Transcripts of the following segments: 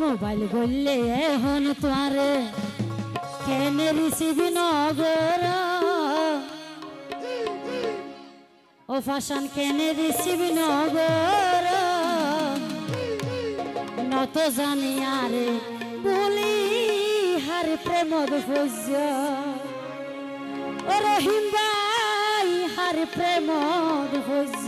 Mobile বললে এখন তোয়ারে কেনে রিসিভি নগর ও ফাশান, কেনে রিসিভি নগর নত জানি আরে, বলি হার প্রেমদ পূজ্য ও রহিম ভাই, হার প্রেমদ পূজ্য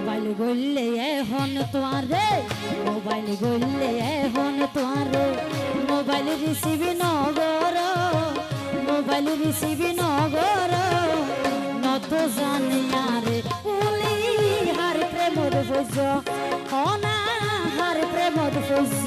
মোবাইল গললে এখন তোয়ারে মোবাইল গললে এখন তোয়ারে মোবাইল রিসিভি নগর, মোবাইল রিসিভি নগর। নত জানি আরে উলি, হার প্রেমর পূজ্য অনা হার প্রেমর পূজ্য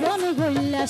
জীবন গইলা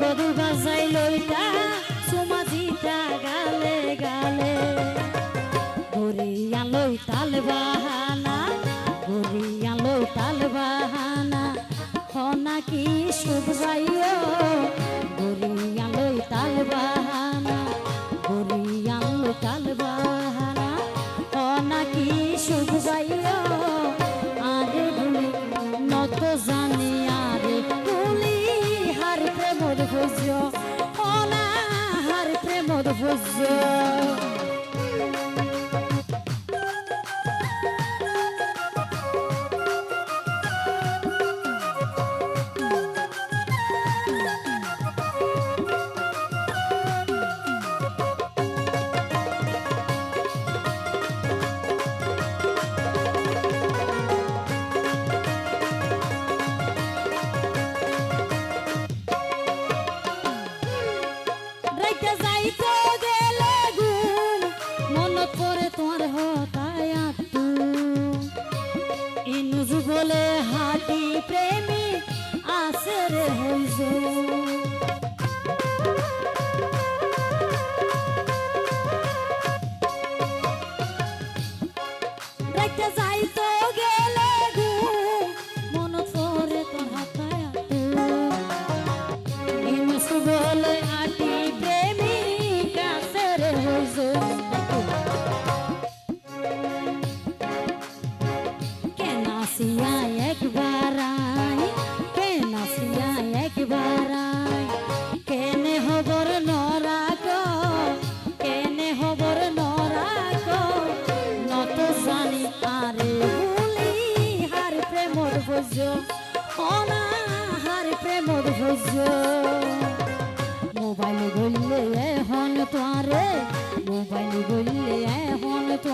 বুকদ বাজাই লইটা সুমা গালে গালে। গরিয়া লই তাল বাহানা গরিয়া লই তাল বাহানা। হনা কি ভাইও গরিয়া লই তাল বাহানা। রাইতে যাইতে মোবাইল বললে এখন তো